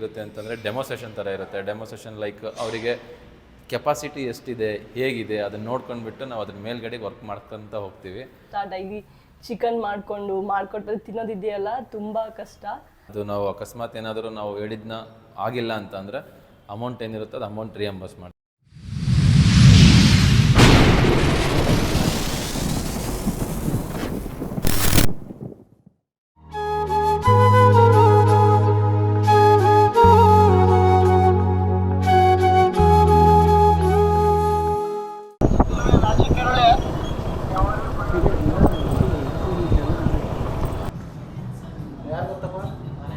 ಇರುತ್ತೆ ಅಂತಂದರೆ demo session ಥರ ಇರುತ್ತೆ. ಡೆಮೋ ಸೆಷನ್ ಲೈಕ್ ಅವರಿಗೆ ಕೆಪಾಸಿಟಿ ಎಷ್ಟಿದೆ ಹೇಗಿದೆ ಅದನ್ನ ನೋಡ್ಕೊಂಡ್ಬಿಟ್ಟು ನಾವು ಅದ್ರ ಮೇಲ್ಗಡೆಗೆ ವರ್ಕ್ ಮಾಡ್ಕೊಂತ ಹೋಗ್ತೀವಿ. ಡೈಲಿ ಚಿಕನ್ ಮಾಡಿಕೊಂಡು ಮಾಡ್ಕೊಟ್ಟು ತಿನ್ನೋದಿದೆಯಲ್ಲ ತುಂಬ ಕಷ್ಟ. ಅದು ನಾವು ಅಕಸ್ಮಾತ್ ಏನಾದರೂ ನಾವು ಹೇಳಿದ್ನ ಆಗಿಲ್ಲ ಅಂತಂದ್ರೆ ಅಮೌಂಟ್ ಏನಿರುತ್ತೆ ಅದು ಅಮೌಂಟ್ ರಿಯಂಬರ್ಸ್ ಮಾಡಿ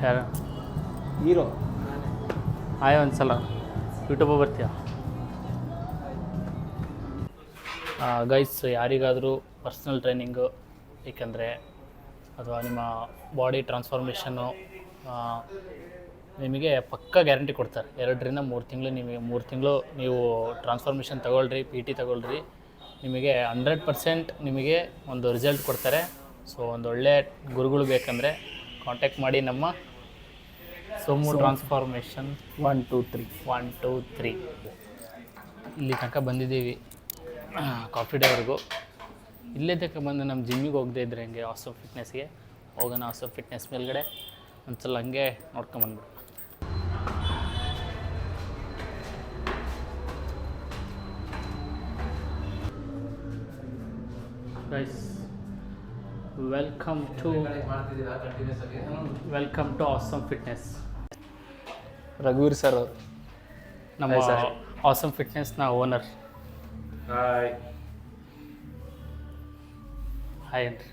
ಯಾರು? ಹೀರೋ. ಆಯ ಒಂದ್ಸಲ. ಯೂಟ್ಯೂಬ್ ಬರ್ತೀಯಾ? ಗೈಸ್ ಯಾರಿಗಾದರೂ ಪರ್ಸ್ನಲ್ ಟ್ರೈನಿಂಗು ಏಕೆಂದರೆ ಅಥವಾ ನಿಮ್ಮ ಬಾಡಿ ಟ್ರಾನ್ಸ್ಫಾರ್ಮೇಷನ್ನು ನಿಮಗೆ ಪಕ್ಕ ಗ್ಯಾರಂಟಿ ಕೊಡ್ತಾರೆ. ಎರಡರಿಂದ ಮೂರು ತಿಂಗಳು ನಿಮಗೆ ಮೂರು ತಿಂಗಳು ನೀವು ಟ್ರಾನ್ಸ್ಫಾರ್ಮೇಷನ್ ತಗೊಳ್ರಿ ಪಿ ಟಿ ತಗೊಳ್ರಿ. ನಿಮಗೆ ಹಂಡ್ರೆಡ್ ಪರ್ಸೆಂಟ್ ನಿಮಗೆ ಒಂದು ರಿಸಲ್ಟ್ ಕೊಡ್ತಾರೆ. ಸೊ ಒಂದು ಒಳ್ಳೆಯ ಗುರುಗಳು ಬೇಕಂದರೆ ಕಾಂಟ್ಯಾಕ್ಟ್ ಮಾಡಿ ನಮ್ಮ Somu transformation one two three one two three ಇಲ್ಲಿ ತನಕ ಬಂದಿದ್ದೀವಿ. ಕಾಫಿ ಡೇವರೆಗೂ ಇಲ್ಲೇ ತನಕ ಬಂದು ನಮ್ಮ ಜಿಮ್ಮಿಗೆ ಹೋಗದೆ ಇದ್ರೆ ಹಂಗೆ ಆಸೋ ಫಿಟ್ನೆಸ್ಗೆ ಹೋಗೋಣ ಆಸೋ ಫಿಟ್ನೆಸ್ ಮೇಲ್ಗಡೆ. ಒಂದ್ಸಲ ಹಂಗೆ ನೋಡ್ಕೊಂಬಂದ್ಬಿಡು guys welcome to welcome to awesome fitness ರಘುವೀರ್ sir ಅವರು. ನಮ್ಮ. ಆಸಮ್ ಫಿಟ್ನೆಸ್ನ ಓನರ್ ಹಾಯ್ ಹಾಯ್ ಏನ್ರಿ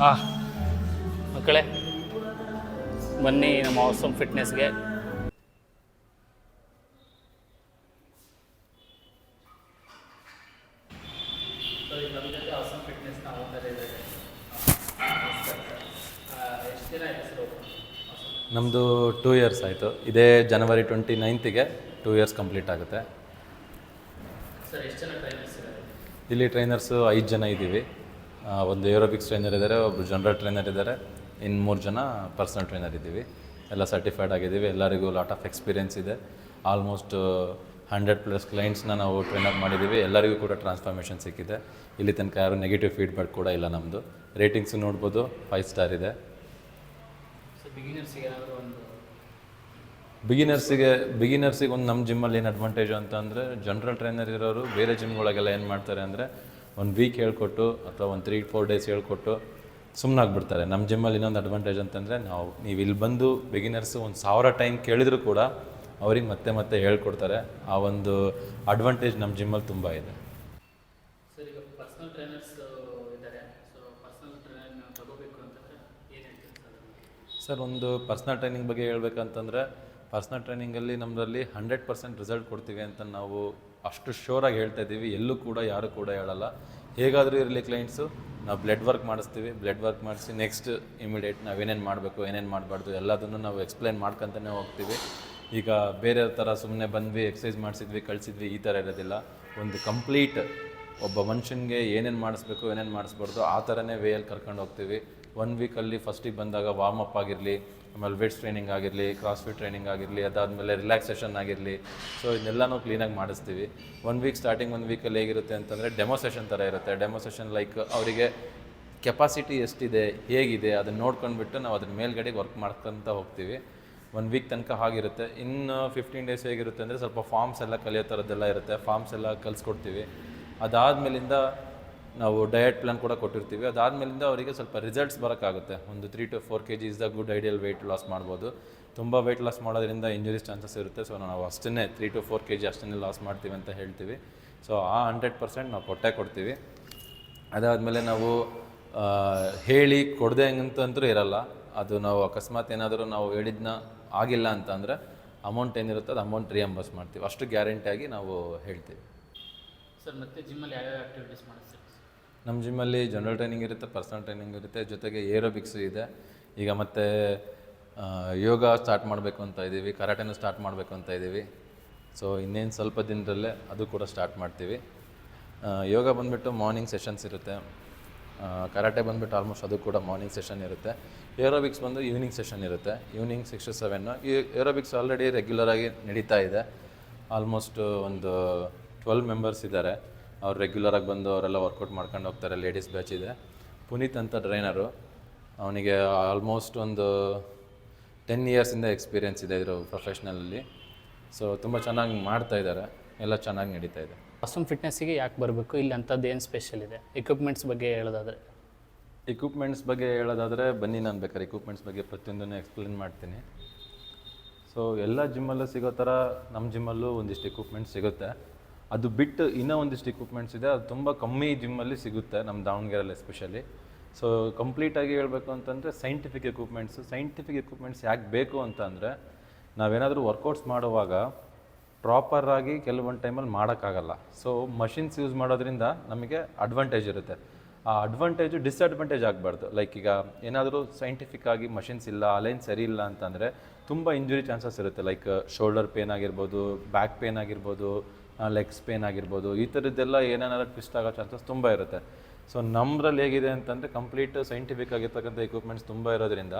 ಹಾಂ ಮಕ್ಕಳೇ ಬನ್ನಿ ನಮ್ಮ ಆಸಮ್ ಫಿಟ್ನೆಸ್ಗೆ ನಮ್ಮದು ಟೂ ಇಯರ್ಸ್ ಆಯಿತು. ಇದೇ ಜನವರಿ ಟ್ವೆಂಟಿ ನೈನ್ತಿಗೆ ಟೂ ಇಯರ್ಸ್ ಕಂಪ್ಲೀಟ್ ಆಗುತ್ತೆ. ಇಲ್ಲಿ ಟ್ರೈನರ್ಸು ಐದು ಜನ ಇದ್ದೀವಿ. ಒಂದು ಏರೋಬಿಕ್ಸ್ ಟ್ರೈನರ್ ಇದ್ದಾರೆ ಒಬ್ಬರು ಜನರಲ್ ಟ್ರೈನರ್ ಇದ್ದಾರೆ. ಇನ್ನು ಮೂರು ಜನ ಪರ್ಸನಲ್ ಟ್ರೈನರ್ ಇದ್ದೀವಿ. ಎಲ್ಲ ಸರ್ಟಿಫೈಡ್ ಆಗಿದ್ದೀವಿ. ಎಲ್ಲರಿಗೂ ಲಾಟ್ ಆಫ್ ಎಕ್ಸ್ಪೀರಿಯನ್ಸ್ ಇದೆ. ಆಲ್ಮೋಸ್ಟ್ ಹಂಡ್ರೆಡ್ ಪ್ಲಸ್ ಕ್ಲೈಂಟ್ಸ್ನ ನಾವು ಟ್ರೈನರ್ ಮಾಡಿದ್ದೀವಿ. ಎಲ್ಲರಿಗೂ ಕೂಡ ಟ್ರಾನ್ಸ್ಫಾರ್ಮೇಷನ್ ಸಿಕ್ಕಿದೆ. ಇಲ್ಲಿ ತನಕ ಯಾರು ನೆಗೆಟಿವ್ ಫೀಡ್ಬ್ಯಾಕ್ ಕೂಡ ಇಲ್ಲ ನಮ್ಮದು ರೇಟಿಂಗ್ಸ್ ನೋಡ್ಬೋದು. ಫೈವ್ ಸ್ಟಾರ್ ಇದೆ. ಬಿಗಿನರ್ಸಿಗೆ ಬಿಗಿನರ್ಸಿಗೆ ಒಂದು ನಮ್ಮ ಜಿಮ್ಮಲ್ಲಿ ಏನು ಅಡ್ವಾಂಟೇಜು ಅಂತ ಅಂದರೆ ಜನರಲ್ ಟ್ರೈನರ್ ಇರೋರು ಬೇರೆ ಜಿಮ್ಗಳಿಗೆಲ್ಲ ಏನು ಮಾಡ್ತಾರೆ ಅಂದರೆ ಒಂದು ವೀಕ್ ಹೇಳ್ಕೊಟ್ಟು ಅಥವಾ ಒಂದು ತ್ರೀ ಫೋರ್ ಡೇಸ್ ಹೇಳ್ಕೊಟ್ಟು ಸುಮ್ಮನಾಗ್ಬಿಡ್ತಾರೆ ನಮ್ಮ ಜಿಮ್ಮಲ್ಲಿ ಇನ್ನೊಂದು ಅಡ್ವಾಂಟೇಜ್ ಅಂತಂದರೆ ನಾವು, ನೀವು ಇಲ್ಲಿ ಬಂದು ಬಿಗಿನರ್ಸು ಒಂದು ಸಾವಿರ ಟೈಮ್ ಕೇಳಿದರೂ ಕೂಡ ಅವ್ರಿಗೆ ಮತ್ತೆ ಮತ್ತೆ ಹೇಳ್ಕೊಡ್ತಾರೆ. ಆ ಒಂದು ಅಡ್ವಾಂಟೇಜ್ ನಮ್ಮ ಜಿಮ್ಮಲ್ಲಿ ತುಂಬ ಇದೆ ಸರ್ ಈಗ ಪರ್ಸನಲ್ ಟ್ರೈನರ್ಸ್ ಇದ್ದಾರೆ ಸೊ ಪರ್ಸನಲ್ ಟ್ರೈನರ್ ತಗೋಬೇಕು ಅಂತಂದರೆ ಏನು ಹೇಳ್ತೀರಿ ಸರ್, ಒಂದು ಪರ್ಸ್ನಲ್ ಟ್ರೈನಿಂಗ್ ಬಗ್ಗೆ ಹೇಳ್ಬೇಕಂತಂದರೆ, ಪರ್ಸ್ನಲ್ ಟ್ರೈನಿಂಗಲ್ಲಿ ನಮ್ಮದಲ್ಲಿ ಹಂಡ್ರೆಡ್ ಪರ್ಸೆಂಟ್ ರಿಸಲ್ಟ್ ಕೊಡ್ತೀವಿ ಅಂತ ನಾವು ಅಷ್ಟು ಶೋರಾಗಿ ಹೇಳ್ತಾ ಇದ್ದೀವಿ. ಎಲ್ಲೂ ಕೂಡ ಯಾರು ಕೂಡ ಹೇಳಲ್ಲ. ಹೇಗಾದರೂ ಇರಲಿ ಕ್ಲೈಂಟ್ಸು ನಾವು ಬ್ಲಡ್ ವರ್ಕ್ ಮಾಡಿಸ್ತೀವಿ. ಬ್ಲಡ್ ವರ್ಕ್ ಮಾಡಿಸಿ ನೆಕ್ಸ್ಟ್ ಇಮಿಡಿಯೇಟ್ ನಾವು ಏನೇನು ಮಾಡಬೇಕು, ಏನೇನು ಮಾಡಬಾರ್ದು, ಎಲ್ಲದನ್ನು ನಾವು ಎಕ್ಸ್ಪ್ಲೈನ್ ಮಾಡ್ಕೊತಾನೆ ಹೋಗ್ತೀವಿ. ಈಗ ಬೇರೆ ಥರ ಸುಮ್ಮನೆ ಬಂದ್ವಿ ಎಕ್ಸಸೈಸ್ ಮಾಡಿಸಿದ್ವಿ, ಕಳಿಸಿದ್ವಿ, ಈ ಥರ ಇರೋದಿಲ್ಲ. ಒಂದು ಕಂಪ್ಲೀಟ್ ಒಬ್ಬ ಮನುಷ್ಯನಿಗೆ ಏನೇನು ಮಾಡಿಸ್ಬೇಕು, ಏನೇನು ಮಾಡಿಸ್ಬಾರ್ದು, ಆ ಥರನೇ ವೇಯಲ್ಲಿ ಕರ್ಕೊಂಡು ಹೋಗ್ತೀವಿ. ಒನ್ ವೀಕಲ್ಲಿ ಫಸ್ಟಿಗೆ ಬಂದಾಗ ವಾರ್ಮ್ ಅಪ್ ಆಗಿರಲಿ, ಆಮೇಲೆ ವೇಟ್ಸ್ ಟ್ರೈನಿಂಗ್ ಆಗಿರಲಿ ಕ್ರಾಸ್ ಫಿಟ್ ಟ್ರೈನಿಂಗ್ ಆಗಿರಲಿ, ಅದಾದಮೇಲೆ ರಿಲ್ಯಾಕ್ಸೇಷನ್ ಆಗಿರಲಿ. ಸೊ ಇದನ್ನೆಲ್ಲನೂ ಕ್ಲೀನಾಗಿ ಮಾಡಿಸ್ತೀವಿ. ಒನ್ ವೀಕ್ ಸ್ಟಾರ್ಟಿಂಗ್ ಒನ್ ವೀಕಲ್ಲಿ ಹೇಗಿರುತ್ತೆ ಅಂತಂದರೆ ಡೆಮೋ ಸೆಷನ್ ಥರ ಇರುತ್ತೆ. ಡೆಮೋ ಸೆಷನ್ ಲೈಕ್ ಅವರಿಗೆ ಕೆಪಾಸಿಟಿ ಎಷ್ಟಿದೆ, ಹೇಗಿದೆ, ಅದನ್ನು ನೋಡ್ಕೊಂಡ್ಬಿಟ್ಟು ನಾವು ಅದ್ರ ಮೇಲ್ಗಡೆಗೆ ವರ್ಕ್ ಮಾಡ್ಕೊತ ಹೋಗ್ತೀವಿ. ಒನ್ ವೀಕ್ ತನಕ ಆಗಿರುತ್ತೆ ಇನ್ನು ಫಿಫ್ಟೀನ್ ಡೇಸ್ ಹೇಗಿರುತ್ತೆ ಅಂದರೆ ಸ್ವಲ್ಪ ಫಾರ್ಮ್ಸ್ ಎಲ್ಲ ಕಲಿಯೋ ಥರದ್ದೆಲ್ಲ ಇರುತ್ತೆ. ಫಾರ್ಮ್ಸ್ ಎಲ್ಲ ಕಲಿಸ್ಕೊಡ್ತೀವಿ. ಅದಾದಮೇಲಿಂದ ನಾವು ಡಯಟ್ ಪ್ಲಾನ್ ಕೂಡ ಕೊಟ್ಟಿರ್ತೀವಿ. ಅದಾದಮೇಲಿಂದ ಅವರಿಗೆ ಸ್ವಲ್ಪ ರಿಸಲ್ಟ್ಸ್ ಬರೋಕ್ಕಾಗುತ್ತೆ. ಒಂದು three to four K G is the good ideal weight loss ಮಾಡ್ಬೋದು. ತುಂಬ ವೆಯ್ಟ್ ಲಾಸ್ ಮಾಡೋದ್ರಿಂದ ಇಂಜುರೀಸ್ ಚಾನ್ಸಸ್ ಇರುತ್ತೆ. ಸೊ ನಾವು ಅಷ್ಟನ್ನೇ three to four K G ಅಷ್ಟನ್ನೇ loss ಮಾಡ್ತೀವಿ ಅಂತ ಹೇಳ್ತೀವಿ. ಸೊ ಆ ಹಂಡ್ರೆಡ್ ಪರ್ಸೆಂಟ್ ನಾವು ಕೊಟ್ಟೆ ಕೊಡ್ತೀವಿ. ಅದಾದಮೇಲೆ ನಾವು ಹೇಳಿ ಕೊಡದೆ ಅಂತಂತೂ ಇರಲ್ಲ. ಅದು ನಾವು ಅಕಸ್ಮಾತ್ ಏನಾದರೂ ನಾವು ಹೇಳಿದ್ನ ಆಗಿಲ್ಲ ಅಂತಂದರೆ ಅಮೌಂಟ್ ಏನಿರುತ್ತೆ ಅದು ಅಮೌಂಟ್ ರಿಯಂಬರ್ಸ್ ಮಾಡ್ತೀವಿ. ಅಷ್ಟು ಗ್ಯಾರಂಟಿಯಾಗಿ ನಾವು ಹೇಳ್ತೀವಿ. ಸರ್, ಮತ್ತೆ ಜಿಮ್ಮಲ್ಲಿ ಯಾವ್ಯಾವ ಆ್ಯಕ್ಟಿವಿಟೀಸ್ ಮಾಡಿಸ್ತೀರಿ? ನಮ್ಮ ಜಿಮ್ಮಲ್ಲಿ ಜನರಲ್ ಟ್ರೈನಿಂಗ್ ಇರುತ್ತೆ ಪರ್ಸನಲ್ ಟ್ರೈನಿಂಗ್ ಇರುತ್ತೆ, ಜೊತೆಗೆ ಏರೋಬಿಕ್ಸ್ ಇದೆ. ಈಗ ಮತ್ತೆ ಯೋಗ ಸ್ಟಾರ್ಟ್ ಮಾಡಬೇಕು ಅಂತ ಇದ್ದೀವಿ ಕರಾಟೆನೂ ಸ್ಟಾರ್ಟ್ ಮಾಡಬೇಕು ಅಂತ ಇದ್ದೀವಿ. ಸೊ ಇನ್ನೇನು ಸ್ವಲ್ಪ ದಿನದಲ್ಲೇ ಅದು ಕೂಡ ಸ್ಟಾರ್ಟ್ ಮಾಡ್ತೀವಿ. ಯೋಗ ಬಂದುಬಿಟ್ಟು ಮಾರ್ನಿಂಗ್ ಸೆಷನ್ಸ್ ಇರುತ್ತೆ. ಕರಾಟೆ ಬಂದುಬಿಟ್ಟು ಆಲ್ಮೋಸ್ಟ್ ಅದು ಕೂಡ ಮಾರ್ನಿಂಗ್ ಸೆಷನ್ ಇರುತ್ತೆ. ಏರೋಬಿಕ್ಸ್ ಬಂದು ಈವ್ನಿಂಗ್ ಸೆಷನ್ ಇರುತ್ತೆ. Evening six to seven aerobics already ರೆಗ್ಯುಲರಾಗಿ ನಡೀತಾ ಇದೆ. ಆಲ್ಮೋಸ್ಟ್ ಒಂದು ಟ್ವೆಲ್ ಮೆಂಬರ್ಸ್ ಇದ್ದಾರೆ. ಅವ್ರು ರೆಗ್ಯುಲರಾಗಿ ಬಂದು ಅವರೆಲ್ಲ ವರ್ಕೌಟ್ ಮಾಡ್ಕೊಂಡು ಹೋಗ್ತಾರೆ ಲೇಡೀಸ್ ಬ್ಯಾಚ್ ಇದೆ. ಪುನೀತ್ ಅಂತ ಟ್ರೈನರು ಅವನಿಗೆ ಆಲ್ಮೋಸ್ಟ್ ಒಂದು ಟೆನ್ ಇಯರ್ಸಿಂದ ಎಕ್ಸ್ಪೀರಿಯೆನ್ಸ್ ಇದೆ ಇದ್ರ ಪ್ರೊಫೆಷ್ನಲಲ್ಲಿ ಸೊ ತುಂಬ ಚೆನ್ನಾಗಿ ಮಾಡ್ತಾ ಇದ್ದಾರೆ ಎಲ್ಲ ಚೆನ್ನಾಗಿ ನಡೀತಾ ಇದೆ. ಆಸಮ್ ಫಿಟ್ನೆಸ್ಸಿಗೆ ಯಾಕೆ ಬರಬೇಕು? ಇಲ್ಲಿ ಅಂಥದ್ದು ಏನು ಸ್ಪೆಷಲ್ ಇದೆ? ಎಕ್ವಿಪ್ಮೆಂಟ್ಸ್ ಬಗ್ಗೆ ಹೇಳೋದಾದರೆ. ಇಕ್ವಿಪ್ಮೆಂಟ್ಸ್ ಬಗ್ಗೆ ಹೇಳೋದಾದರೆ ಬನ್ನಿ ನಾನು ಬೇಕಾದ್ರೆ ಇಕ್ವಿಪ್ಮೆಂಟ್ಸ್ ಬಗ್ಗೆ ಪ್ರತಿಯೊಂದನ್ನು ಎಕ್ಸ್ಪ್ಲೇನ್ ಮಾಡ್ತೀನಿ. ಸೊ ಎಲ್ಲ ಜಿಮ್ಮಲ್ಲೂ ಸಿಗೋ ಥರ ನಮ್ಮ ಜಿಮ್ಮಲ್ಲೂ ಒಂದಿಷ್ಟು ಇಕ್ವಿಪ್ಮೆಂಟ್ಸ್ ಸಿಗುತ್ತೆ. ಅದು ಬಿಟ್ಟು ಇನ್ನೂ ಒಂದಿಷ್ಟು ಇಕ್ವಿಪ್ಮೆಂಟ್ಸ್ ಇದೆ, ಅದು ತುಂಬ ಕಮ್ಮಿ ಜಿಮ್ಮಲ್ಲಿ ಸಿಗುತ್ತೆ ನಮ್ಮ ದಾವಣಗೆರೆಯಲ್ಲಿ ಎಸ್ಪೆಷಲಿ ಸೊ ಕಂಪ್ಲೀಟಾಗಿ ಹೇಳಬೇಕು ಅಂತಂದರೆ ಸೈಂಟಿಫಿಕ್ ಎಕ್ವಿಪ್ಮೆಂಟ್ಸು ಸೈಂಟಿಫಿಕ್ ಎಕ್ವಿಪ್ಮೆಂಟ್ಸ್ ಯಾಕೆ ಬೇಕು ಅಂತಂದರೆ ನಾವೇನಾದರೂ ವರ್ಕೌಟ್ಸ್ ಮಾಡುವಾಗ ಪ್ರಾಪರಾಗಿ ಕೆಲವೊಂದು ಟೈಮಲ್ಲಿ ಮಾಡೋಕ್ಕಾಗಲ್ಲ. ಸೊ ಮಷಿನ್ಸ್ ಯೂಸ್ ಮಾಡೋದ್ರಿಂದ ನಮಗೆ ಅಡ್ವಾಂಟೇಜ್ ಇರುತ್ತೆ. ಆ ಅಡ್ವಾಂಟೇಜು ಡಿಸ್ಅಡ್ವಾಂಟೇಜ್ ಆಗಬಾರ್ದು. ಲೈಕ್ ಈಗ ಏನಾದರೂ ಸೈಂಟಿಫಿಕ್ ಆಗಿ ಮಷಿನ್ಸ್ ಇಲ್ಲ ಅಲೈನ್ ಸರಿ ಇಲ್ಲ ಅಂತಂದರೆ ತುಂಬ ಇಂಜುರಿ ಚಾನ್ಸಸ್ ಇರುತ್ತೆ. ಲೈಕ್ ಶೋಲ್ಡರ್ ಪೇನ್ ಆಗಿರ್ಬೋದು ಬ್ಯಾಕ್ ಪೇನ್ ಆಗಿರ್ಬೋದು ಲೆಗ್ಸ್ ಸ್ಪೇನ್ ಆಗಿರ್ಬೋದು, ಈ ಥರದ್ದೆಲ್ಲ ಏನೇನಾದ್ರು ಟ್ವಿಸ್ಟ್ ಆಗೋ ಚಾನ್ಸಸ್ ತುಂಬ ಇರುತ್ತೆ. ಸೊ ನಮ್ಮದ್ರಲ್ಲಿ ಹೇಗಿದೆ ಅಂತಂದರೆ ಕಂಪ್ಲೀಟ್ ಸೈಂಟಿಫಿಕ್ ಆಗಿರ್ತಕ್ಕಂಥ ಎಕ್ವಿಪ್ಮೆಂಟ್ಸ್ ತುಂಬ ಇರೋದ್ರಿಂದ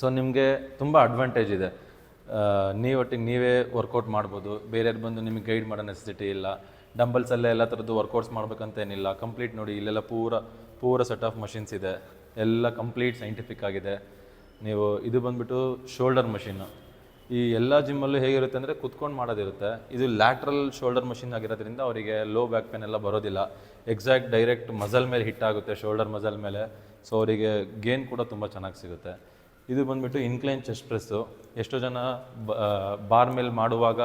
ಸೊ ನಿಮಗೆ ತುಂಬ ಅಡ್ವಾಂಟೇಜ್ ಇದೆ. ನೀವೊಟ್ಟಿಗೆ ನೀವೇ ವರ್ಕೌಟ್ ಮಾಡ್ಬೋದು, ಬೇರೆಯವ್ರು ಬಂದು ನಿಮಗೆ ಗೈಡ್ ಮಾಡೋ ನೆಸೆಸಿಟಿ ಇಲ್ಲ ಡಂಬಲ್ಸಲ್ಲೇ ಎಲ್ಲ ಥರದ್ದು ವರ್ಕೌಟ್ಸ್ ಮಾಡ್ಬೇಕಂತ ಏನಿಲ್ಲ ಕಂಪ್ಲೀಟ್ ನೋಡಿ ಇಲ್ಲೆಲ್ಲ ಪೂರ ಪೂರ ಸೆಟ್ ಆಫ್ ಮಷಿನ್ಸ್ ಇದೆ, ಎಲ್ಲ ಕಂಪ್ಲೀಟ್ ಸೈಂಟಿಫಿಕ್ ಆಗಿದೆ. ನೀವು ಇದು ಬಂದುಬಿಟ್ಟು ಶೋಲ್ಡರ್ ಮಷಿನ್ನು ಈ ಎಲ್ಲ ಜಿಮ್ಮಲ್ಲೂ ಹೇಗಿರುತ್ತೆ ಅಂದರೆ ಕುತ್ಕೊಂಡು ಮಾಡೋದಿರುತ್ತೆ. ಇದು ಲ್ಯಾಟ್ರಲ್ ಶೋಲ್ಡರ್ ಮಷಿನ್ ಆಗಿರೋದ್ರಿಂದ ಅವರಿಗೆ ಲೋ ಬ್ಯಾಕ್ ಪೇನ್ ಎಲ್ಲ ಬರೋದಿಲ್ಲ. ಎಕ್ಸಾಕ್ಟ್ ಡೈರೆಕ್ಟ್ ಮಸಲ್ ಮೇಲೆ ಹಿಟ್ ಆಗುತ್ತೆ ಶೋಲ್ಡರ್ ಮಸಲ್ ಮೇಲೆ. ಸೊ ಅವರಿಗೆ ಗೇನ್ ಕೂಡ ತುಂಬ ಚೆನ್ನಾಗಿ ಸಿಗುತ್ತೆ. ಇದು ಬಂದುಬಿಟ್ಟು ಇನ್ಕ್ಲೈನ್ ಚೆಸ್ಟ್ ಪ್ರೆಸ್ಸು ಎಷ್ಟೋ ಜನ ಬಾರ್ ಮೇಲೆ ಮಾಡುವಾಗ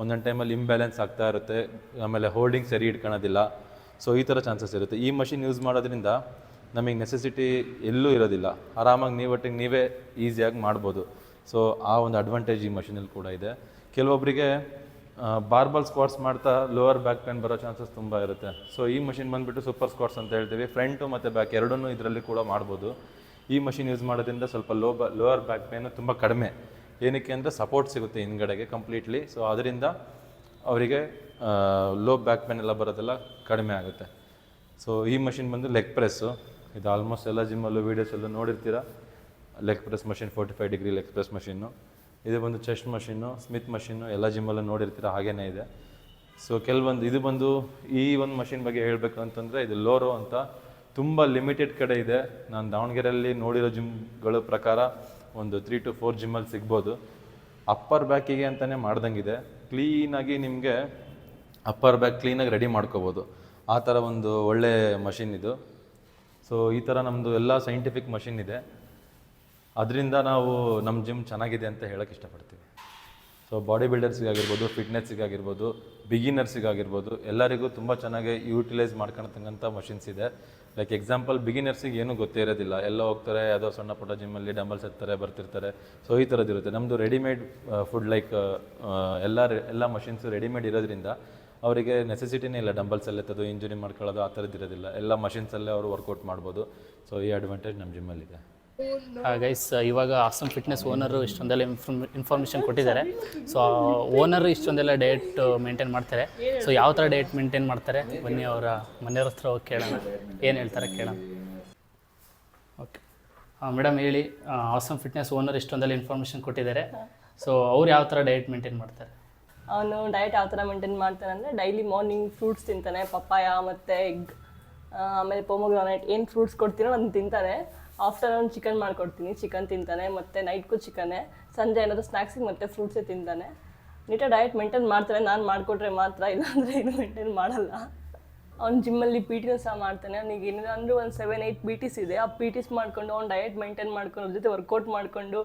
ಒಂದೊಂದು ಟೈಮಲ್ಲಿ ಇಂಬ್ಯಾಲೆನ್ಸ್ ಆಗ್ತಾ ಇರುತ್ತೆ. ಆಮೇಲೆ ಹೋಲ್ಡಿಂಗ್ ಸರಿ ಇಟ್ಕೊಳೋದಿಲ್ಲ. ಸೊ ಈ ಥರ ಚಾನ್ಸಸ್ ಇರುತ್ತೆ. ಈ ಮಷಿನ್ ಯೂಸ್ ಮಾಡೋದ್ರಿಂದ ನಮಗೆ ನೆಸೆಸಿಟಿ ಎಲ್ಲೂ ಇರೋದಿಲ್ಲ. ಆರಾಮಾಗಿ ನೀವಟ್ಟಿಗೆ ನೀವೇ ಈಸಿಯಾಗಿ ಮಾಡ್ಬೋದು. ಸೊ ಆ ಒಂದು ಅಡ್ವಾಂಟೇಜ್ ಈ ಮಷಿನಲ್ಲಿ ಕೂಡ ಇದೆ. ಕೆಲವೊಬ್ಬರಿಗೆ ಬಾರ್ಬಲ್ ಸ್ಕ್ವಾಟ್ಸ್ ಮಾಡ್ತಾ ಲೋವರ್ ಬ್ಯಾಕ್ ಪೇನ್ ಬರೋ ಚಾನ್ಸಸ್ ತುಂಬ ಇರುತ್ತೆ. ಸೊ ಈ ಮಷಿನ್ ಬಂದುಬಿಟ್ಟು ಸೂಪರ್ ಸ್ಕ್ವಾಟ್ಸ್ ಅಂತ ಹೇಳ್ತೀವಿ. ಫ್ರಂಟು ಮತ್ತು ಬ್ಯಾಕ್ ಎರಡನ್ನೂ ಇದರಲ್ಲಿ ಕೂಡ ಮಾಡ್ಬೋದು. ಈ ಮಷಿನ್ ಯೂಸ್ ಮಾಡೋದ್ರಿಂದ ಸ್ವಲ್ಪ ಲೋ ಬ ಲೋವರ್ ಬ್ಯಾಕ್ ಪೇನು ತುಂಬ ಕಡಿಮೆ. ಏನಕ್ಕೆ ಅಂದರೆ ಸಪೋರ್ಟ್ ಸಿಗುತ್ತೆ ಹಿಂದ್ಗಡೆಗೆ ಕಂಪ್ಲೀಟ್ಲಿ ಸೊ ಅದರಿಂದ ಅವರಿಗೆ ಲೋ ಬ್ಯಾಕ್ ಪೇನ್ ಎಲ್ಲ ಬರೋದೆಲ್ಲ ಕಡಿಮೆ ಆಗುತ್ತೆ. ಸೊ ಈ ಮಷಿನ್ ಬಂದು ಲೆಗ್ ಪ್ರೆಸ್ಸು ಇದು ಆಲ್ಮೋಸ್ಟ್ ಎಲ್ಲ ಜಿಮ್ಮಲ್ಲೂ ವೀಡಿಯೋಸಲ್ಲೂ ನೋಡಿರ್ತೀರ. Leg press machine forty five degree leg press machine. ಇದು ಬಂದು ಚೆಸ್ಟ್ ಮಷಿನ್ನು ಸ್ಮಿತ್ ಮಷಿನ್ನು, ಎಲ್ಲ ಜಿಮ್ಮಲ್ಲೂ ನೋಡಿರ್ತೀರ ಹಾಗೇ ಇದೆ. ಸೊ ಕೆಲವೊಂದು, ಇದು ಬಂದು ಈ ಒಂದು ಮಷಿನ್ ಬಗ್ಗೆ ಹೇಳಬೇಕು ಅಂತಂದರೆ, ಇದು ಲೋರೋ ಅಂತ ತುಂಬ ಲಿಮಿಟೆಡ್ ಕಡೆ ಇದೆ. ನಾನು ದಾವಣಗೆರೆಯಲ್ಲಿ ನೋಡಿರೋ ಜಿಮ್ಗಳ ಪ್ರಕಾರ ಒಂದು ತ್ರೀ ಟು ಫೋರ್ ಜಿಮ್ಮಲ್ಲಿ ಸಿಗ್ಬೋದು. ಅಪ್ಪರ್ ಬ್ಯಾಕಿಗೆ ಅಂತಲೇ ಮಾಡ್ದಂಗಿದೆ. ಕ್ಲೀನಾಗಿ ನಿಮಗೆ ಅಪ್ಪರ್ ಬ್ಯಾಕ್ ಕ್ಲೀನಾಗಿ ರೆಡಿ ಮಾಡ್ಕೋಬೋದು. ಆ ಥರ ಒಂದು ಒಳ್ಳೆ ಮಷಿನ್ ಇದು. ಸೊ ಈ ಥರ ನಮ್ಮದು ಎಲ್ಲ ಸೈಂಟಿಫಿಕ್ ಮಷಿನ್ ಇದೆ. ಅದರಿಂದ ನಾವು ನಮ್ಮ ಜಿಮ್ ಚೆನ್ನಾಗಿದೆ ಅಂತ ಹೇಳೋಕ್ಕೆ ಇಷ್ಟಪಡ್ತೀವಿ. ಸೊ ಬಾಡಿ ಬಿಲ್ಡರ್ಸಿಗಾಗಿರ್ಬೋದು ಫಿಟ್ನೆಸ್ಸಿಗಾಗಿರ್ಬೋದು ಬಿಗಿನರ್ಸಿಗಾಗಿರ್ಬೋದು ಎಲ್ಲರಿಗೂ ತುಂಬ ಚೆನ್ನಾಗಿ ಯೂಟಿಲೈಸ್ ಮಾಡ್ಕೊಳ್ತಕ್ಕಂಥ ಮಷಿನ್ಸ್ ಇದೆ. ಲೈಕ್ ಎಕ್ಸಾಂಪಲ್ ಬಿಗಿನರ್ಸಿಗೆ ಏನೂ ಗೊತ್ತೇ ಇರೋದಿಲ್ಲ. ಎಲ್ಲ ಹೋಗ್ತಾರೆ, ಯಾವುದೋ ಸಣ್ಣ ಪುಟ್ಟ ಜಿಮ್ಮಲ್ಲಿ ಡಂಬಲ್ಸ್ ಎತ್ತಾರೆ, ಬರ್ತಿರ್ತಾರೆ. ಸೊ ಈ ಥರದ್ದು ಇರುತ್ತೆ. ನಮ್ಮದು ರೆಡಿಮೇಡ್ ಫುಡ್ ಲೈಕ್ ಎಲ್ಲ ಎಲ್ಲ ಮಷಿನ್ಸು ರೆಡಿಮೇಡ್ ಇರೋದ್ರಿಂದ ಅವರಿಗೆ ನೆಸೆಸಿಟಿನೇ ಇಲ್ಲ ಡಂಬಲ್ಸ್ ಎಲ್ಲ ಎತ್ತೋದು ಇಂಜುರಿ ಮಾಡ್ಕೊಳ್ಳೋದು, ಆ ಥರದ್ದು ಇರೋದಿಲ್ಲ. ಎಲ್ಲ ಮಷಿನ್ಸಲ್ಲೇ ಅವರು ವರ್ಕೌಟ್ ಮಾಡ್ಬೋದು. ಸೊ ಈ ಅಡ್ವಾಂಟೇಜ್ ನಮ್ಮ ಜಿಮ್ಮಲ್ಲಿದೆ ಗೈಸ್ ಇವಾಗ ಆಸಮ್ ಫಿಟ್ನೆಸ್ ಓನರು ಇಷ್ಟೊಂದೆಲ್ಲ ಇನ್ಫಾರ್ಮ್ ಇನ್ಫಾರ್ಮೇಷನ್ ಕೊಟ್ಟಿದ್ದಾರೆ. ಸೊ ಓನರು ಇಷ್ಟೊಂದೆಲ್ಲ ಡಯಟ್ ಮೇಂಟೈನ್ ಮಾಡ್ತಾರೆ. ಸೊ ಯಾವ ಥರ ಡಯಟ್ ಮೇಂಟೈನ್ ಮಾಡ್ತಾರೆ? ಬನ್ನಿ ಅವರ ಮನೆಯವ್ರ ಹತ್ರ ಹೋಗಿ ಕೇಳೋಣ. ಏನು ಹೇಳ್ತಾರೆ ಕೇಳೋಣ. ಓಕೆ ಮೇಡಮ್ ಹೇಳಿ ಆಸಮ್ ಫಿಟ್ನೆಸ್ ಓನರ್ ಇಷ್ಟೊಂದೆಲ್ಲ ಇನ್ಫಾರ್ಮೇಷನ್ ಕೊಟ್ಟಿದ್ದಾರೆ. ಸೊ ಅವ್ರು ಯಾವ ಥರ ಡಯಟ್ ಮೇಂಟೈನ್ ಮಾಡ್ತಾರೆ? ಅವನು ಡಯಟ್ ಯಾವ ಥರ ಮೇಂಟೈನ್ ಮಾಡ್ತಾನೆ ಅಂದರೆ ಡೈಲಿ ಮಾರ್ನಿಂಗ್ ಫ್ರೂಟ್ಸ್ ತಿಂತಾನೆ, ಪಪ್ಪಾಯ ಮತ್ತು ಎಗ್ ಆಮೇಲೆ ಪೊಮೊಗ್ರಾನೇಟ್ ಏನು ಫ್ರೂಟ್ಸ್ ಕೊಡ್ತೀನೋ ನಾನು ತಿಂತಾನೆ ಆಫ್ಟರ್ನೂನ್ ಚಿಕನ್ ಮಾಡ್ಕೊಡ್ತೀನಿ. ಚಿಕನ್ ತಿಂತಾನೆ, ಮತ್ತು ನೈಟ್ಗೂ ಚಿಕನ್ನೇ. ಸಂಜೆ ಏನಾದರೂ ಸ್ನ್ಯಾಕ್ಸಿಗೆ ಮತ್ತು ಫ್ರೂಟ್ಸೇ ತಿಂತಾನೆ. ನೀಟಾಗಿ ಡಯಟ್ ಮೇಂಟೈನ್ ಮಾಡ್ತಾರೆ. ನಾನು ಮಾಡಿಕೊಟ್ರೆ ಮಾತ್ರ, ಇಲ್ಲಾಂದರೆ ಏನು ಮೇಂಟೈನ್ ಮಾಡಲ್ಲ. ಅವ್ನು ಜಿಮ್ಮಲ್ಲಿ ಪಿ ಟಿನೂ ಸಹ ಮಾಡ್ತಾನೆ. ಅವ್ನಿಗೆ ಏನಿಲ್ಲ ಅಂದರೂ ಒಂದು ಸೆವೆನ್ ಏಯ್ಟ್ ಪಿ ಟಿಸ್ ಇದೆ. ಆ ಪಿ ಟಿಸ್ ಮಾಡಿಕೊಂಡು ಅವ್ನು ಡಯಟ್ ಮೇಂಟೈನ್ ಮಾಡ್ಕೊಂಡು ಅವ್ರ ಜೊತೆ ವರ್ಕೌಟ್ ಮಾಡಿಕೊಂಡು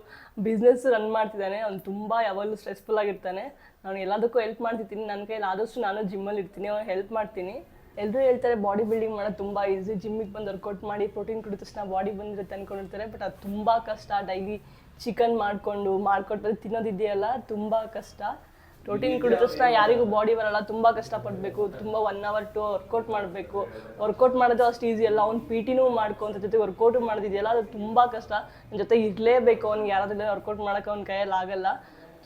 ಬಿಸ್ನೆಸ್ ರನ್ ಮಾಡ್ತಿದ್ದಾನೆ. ಅವ್ನು ತುಂಬ ಯಾವಾಗಲೂ ಸ್ಟ್ರೆಸ್ಫುಲ್ ಆಗಿರ್ತಾನೆ. ನಾನು ಎಲ್ಲದಕ್ಕೂ ಹೆಲ್ಪ್ ಮಾಡ್ತಿರ್ತೀನಿ ನನ್ನ ಕೈಯಲ್ಲಿ ಆದಷ್ಟು ನಾನು ಜಿಮ್ಮಲ್ಲಿ ಇರ್ತೀನಿ. ಅವ್ನು ಹೆಲ್ಪ್ ಮಾಡ್ತೀನಿ. ಎಲ್ಲರೂ ಹೇಳ್ತಾರೆ ಬಾಡಿ ಬಿಲ್ಡಿಂಗ್ ಮಾಡೋದು ತುಂಬ ಈಸಿ ಜಿಮ್ಮಿಗೆ ಬಂದು ವರ್ಕೌಟ್ ಮಾಡಿ ಪ್ರೋಟೀನ್ ಕುಡಿದ ತಕ್ಷಣ ಬಾಡಿ ಬಂದಿರುತ್ತೆ ಅಂದ್ಕೊಂಡಿರ್ತಾರೆ ಬಟ್ ಅದು ತುಂಬ ಕಷ್ಟ. ಡೈಲಿ ಚಿಕನ್ ಮಾಡಿಕೊಂಡು ಮಾಡ್ಕೊಟ್ಟು ತಿನ್ನೋದಿದೆಯಲ್ಲ ತುಂಬ ಕಷ್ಟ. ಪ್ರೋಟೀನ್ ಕುಡಿದ ತಕ್ಷಣ ಯಾರಿಗೂ ಬಾಡಿ ಬರಲ್ಲ ತುಂಬ ಕಷ್ಟಪಡಬೇಕು. ತುಂಬ ಒನ್ ಅವರ್ ಟು ವರ್ಕೌಟ್ ಮಾಡಬೇಕು. ವರ್ಕೌಟ್ ಮಾಡೋದು ಅಷ್ಟು ಈಸಿ ಅಲ್ಲ. ಅವ್ನು ಪಿ ಟಿನೂ ಮಾಡ್ಕೊಂತ ಜೊತೆ ವರ್ಕೌಟು ಮಾಡೋದಿದೆಯಲ್ಲ ಅದು ತುಂಬ ಕಷ್ಟ. ನನ್ನ ಜೊತೆ ಇರಲೇಬೇಕು ಅವ್ನಿಗೆ ಯಾರಾದ್ರೂ ವರ್ಕೌಟ್ ಮಾಡೋಕೆ ಅವ್ನ ಕೈಯಲ್ಲಿ ಆಗಲ್ಲ.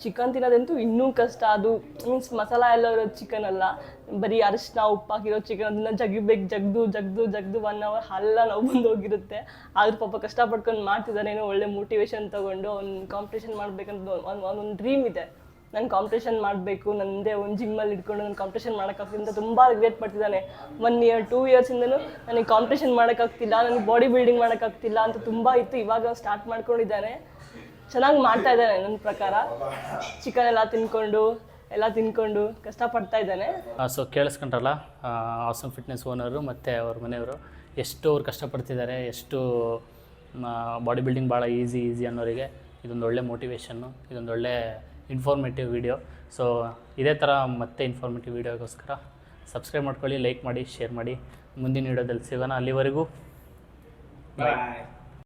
ಚಿಕನ್ ತಿನ್ನೋದಂತೂ ಇನ್ನೂ ಕಷ್ಟ. ಅದು ಮೀನ್ಸ್ ಮಸಾಲ ಎಲ್ಲ ಇರೋ ಚಿಕನ್ ಅಲ್ಲ. ಬರೀ ಅರಿಶಿನ ಉಪ್ಪಾಕಿರೋ ಚಿಕನ್ ಅದನ್ನ ಜಗಿಬೇಕು, ಜಗ್ದು ಜಗ್ದು ಜಗ್ದು ಒನ್ ಅವರ್ ಹಲ್ಲ ನಾವು ಬಂದು ಹೋಗಿರುತ್ತೆ. ಆದ್ರೂ ಪಾಪ ಕಷ್ಟಪಡ್ಕೊಂಡು ಮಾಡ್ತಿದ್ದಾರೆ ಏನೋ ಒಳ್ಳೆ ಮೋಟಿವೇಶನ್ ತಗೊಂಡು ಅವ್ನು ಕಾಂಪಿಟೇಷನ್ ಮಾಡ್ಬೇಕಂತ ಒಂದು ಒಂದೊಂದು ಡ್ರೀಮ್ ಇದೆ. ನಾನು ಕಾಂಪಿಟೇಷನ್ ಮಾಡಬೇಕು, ನಂದೇ ಒಂದು ಜಿಮ್ಮಲ್ಲಿ ಇಟ್ಕೊಂಡು ನಾನು ಕಾಂಪಿಟೇಷನ್ ಮಾಡೋಕ್ಕಾಗ್ತಿಲ್ಲ ಅಂತ ತುಂಬ ರಿಗ್ರೆಟ್ ಪಡ್ತಿದ್ದಾನೆ. ಒನ್ ಇಯರ್ ಟೂ ಇಯರ್ಸಿಂದಲೂ ನನಗೆ ಕಾಂಪಿಟೇಷನ್ ಮಾಡೋಕ್ಕಾಗ್ತಿಲ್ಲ, ನನಗೆ ಬಾಡಿ ಬಿಲ್ಡಿಂಗ್ ಮಾಡೋಕ್ಕಾಗ್ತಿಲ್ಲ ಅಂತ ತುಂಬ ಇತ್ತು. ಇವಾಗ ಸ್ಟಾರ್ಟ್ ಮಾಡ್ಕೊಂಡಿದ್ದಾನೆ. ಚೆನ್ನಾಗಿ ಮಾಡ್ತಾ ಇದ್ದಾನೆ ನನ್ನ ಪ್ರಕಾರ. ಚಿಕನ್ ಎಲ್ಲ ತಿನ್ಕೊಂಡು ಎಲ್ಲ ತಿನ್ಕೊಂಡು ಕಷ್ಟಪಡ್ತಾ ಇದ್ದಾನೆ. ಸೊ ಕೇಳಿಸ್ಕೊಂಡ್ರಲ್ಲ ಆಸಮ್ ಫಿಟ್ನೆಸ್ ಓನರು ಮತ್ತು ಅವ್ರ ಮನೆಯವರು ಎಷ್ಟು ಅವ್ರು ಕಷ್ಟಪಡ್ತಿದ್ದಾರೆ ಎಷ್ಟು ಬಾಡಿ ಬಿಲ್ಡಿಂಗ್ ಭಾಳ ಈಸಿ ಈಸಿ ಅನ್ನೋರಿಗೆ ಇದೊಂದು ಒಳ್ಳೆ ಮೋಟಿವೇಶನ್ನು ಇದೊಂದು ಒಳ್ಳೆ ಇನ್ಫಾರ್ಮೇಟಿವ್ ವಿಡಿಯೋ ಸೊ ಇದೇ ಥರ ಮತ್ತೆ ಇನ್ಫಾರ್ಮೇಟಿವ್ ವಿಡಿಯೋಗೋಸ್ಕರ ಸಬ್ಸ್ಕ್ರೈಬ್ ಮಾಡ್ಕೊಳ್ಳಿ ಲೈಕ್ ಮಾಡಿ ಶೇರ್ ಮಾಡಿ. ಮುಂದಿನ ವಿಡಿಯೋದಲ್ಲಿ ಸಿಗೋಣ. ಅಲ್ಲಿವರೆಗೂ ಬಾಯ್